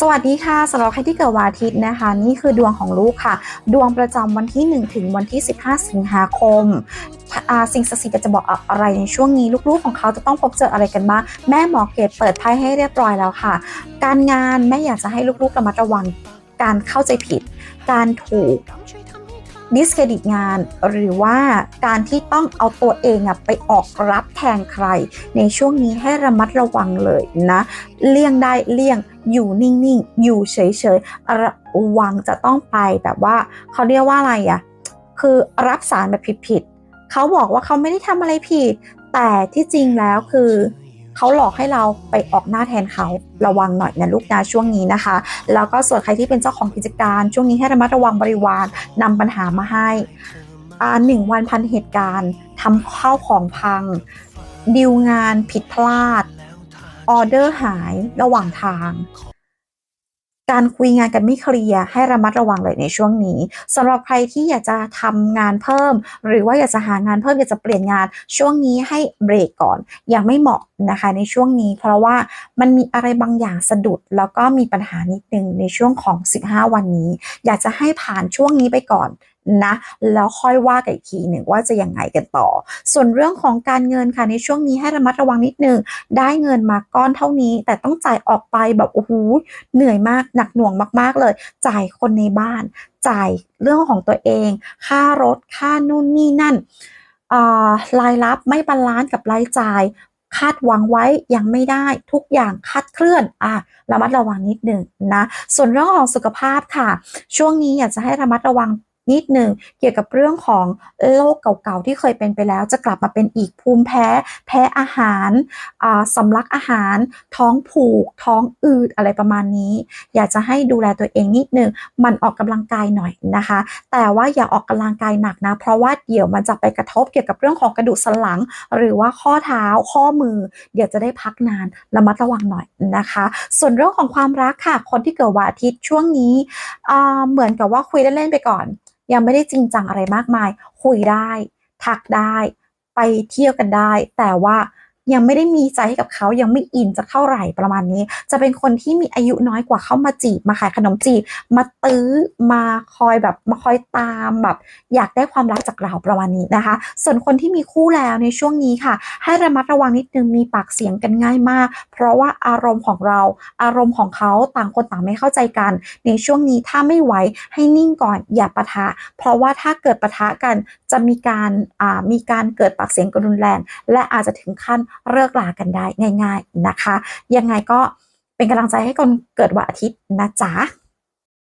สวัสดีค่ะสำหรับใครที่เกิดวันอาทิตย์นะคะ นี่คือดวงของลูกค่ะ ดวงประจำวันที่ 1 ถึงวันที่ 15 สิงหาคมสิ่งศักดิ์สิทธิ์จะบอกอะไรในช่วงนี้ลูกๆของเขาจะต้องพบเจออะไรกันบ้างแม่หมอเกตเปิดไพ่ให้เรียบร้อยแล้วค่ะ การงานแม่อยากจะให้ลูกๆระมัดระวังการเข้าใจผิด การถูกดิสเครดิตงานหรือว่าการที่ต้องเอาตัวเองอะไปออกรับแทนใคร ในช่วงนี้ให้ระมัดระวังเลยนะ เลี่ยงได้เลี่ยง อยู่นิ่งๆ อยู่เฉยๆ ระวังจะต้องไปแบบว่าเขาเรียกว่าอะไรอะ่ะคือรับสารแบบผิดๆเขาบอกว่าเขาไม่ได้ทำอะไรผิด แต่ที่จริงแล้วคือเขาหลอกให้เราไปออกหน้าแทนเขาระวังหน่อยนะลูกนะช่วงนี้นะคะ แล้วก็ส่วนใครที่เป็นเจ้าของกิจการช่วงนี้ให้ระมัดระวังบริวารนำปัญหามาให้หนึ่งวันพันเหตุการณ์ทำข้าวของพังดีลงานผิดพลาด ออเดอร์หายระหว่างทาง การคุยงานกันไม่เคลียร์ให้ระมัดระวังเลยในช่วงนี้สำหรับใครที่อยากจะทำงานเพิ่ม หรือว่าอยากจะหางานเพิ่มอยากจะเปลี่ยนงาน ช่วงนี้ให้เบรกก่อนยังไม่เหมาะนะคะในช่วงนี้ เพราะว่ามันมีอะไรบางอย่างสะดุด แล้วก็มีปัญหานิดนึงในช่วงของ 15 วันนี้ อยากจะให้ผ่านช่วงนี้ไปก่อน นะ แล้วค่อยว่ากันอีกทีหนึ่งว่าจะยังไงกันต่อ ส่วนเรื่องของการเงินค่ะในช่วงนี้ให้ระมัดระวังนิดนึง ได้เงินมาก้อนเท่านี้ แต่ต้องจ่ายออกไปแบบโอ้โหเหนื่อยมากหนักหน่วงมาก ๆ เลย จ่ายคนในบ้าน จ่ายเรื่องของตัวเอง ค่ารถค่านู่นนี่นั่นรายรับไม่บาลานซ์กับรายจ่ายคาดหวังไว้ยังไม่ได้ทุกอย่างคาดเคลื่อนอะระมัดระวังนิดหนึ่งนะ ส่วนเรื่องของสุขภาพค่ะ ช่วงนี้อยากจะให้ระมัดระวัง นิดหนึ่งเกี่ยวกับเรื่องของโรคเก่าๆที่เคยเป็นไปแล้ว จะกลับมาเป็นอีกภูมิแพ้ แพ้อาหารสำลักอาหาร ท้องผูก ท้องอืดอะไรประมาณนี้ อยากจะให้ดูแลตัวเองนิดหนึ่งมันออกกำลังกายหน่อยนะคะ แต่ว่าอย่าออกกำลังกายหนักนะ เพราะว่าเดี๋ยวมันจะไปกระทบเกี่ยวกับเรื่องของกระดูกสันหลัง หรือว่าข้อเท้าข้อมือ เดี๋ยวจะได้พักนานระมัดระวังหน่อยนะคะ ส่วนเรื่องของความรักค่ะ คนที่เกิดวันอาทิตย์ช่วงนี้เหมือนกับว่าคุยเล่นๆไปก่อน ยังไม่ได้จริงจังอะไรมากมาย คุยได้ ทักได้ ไปเที่ยวกันได้ แต่ว่า ยังไม่ได้มีใจให้กับเขายังไม่อินจะเท่าไหร่ประมาณนี้ จะเป็นคนที่มีอายุน้อยกว่าเข้ามาจีบมาขายขนมจีบ มาตื้อมาคอยแบบมาคอยตามแบบ อยากได้ความรักจากเราประมาณนี้นะคะ ส่วนคนที่มีคู่แล้วในช่วงนี้ค่ะ ให้ระมัดระวังนิดนึงมีปากเสียงกันง่ายมาก เพราะว่าอารมณ์ของเราอารมณ์ของเขาต่างคนต่างไม่เข้าใจกัน ในช่วงนี้ถ้าไม่ไหวให้นิ่งก่อนอย่าปะทะ เพราะว่าถ้าเกิดปะทะกันจะมีการมีการเกิดปากเสียงกันรุนแรงและอาจจะถึงขั้นเลิกลากันได้ง่าย ๆนะคะ ยังไงก็เป็นกำลังใจให้คนเกิดวันอาทิตย์นะจ๊ะ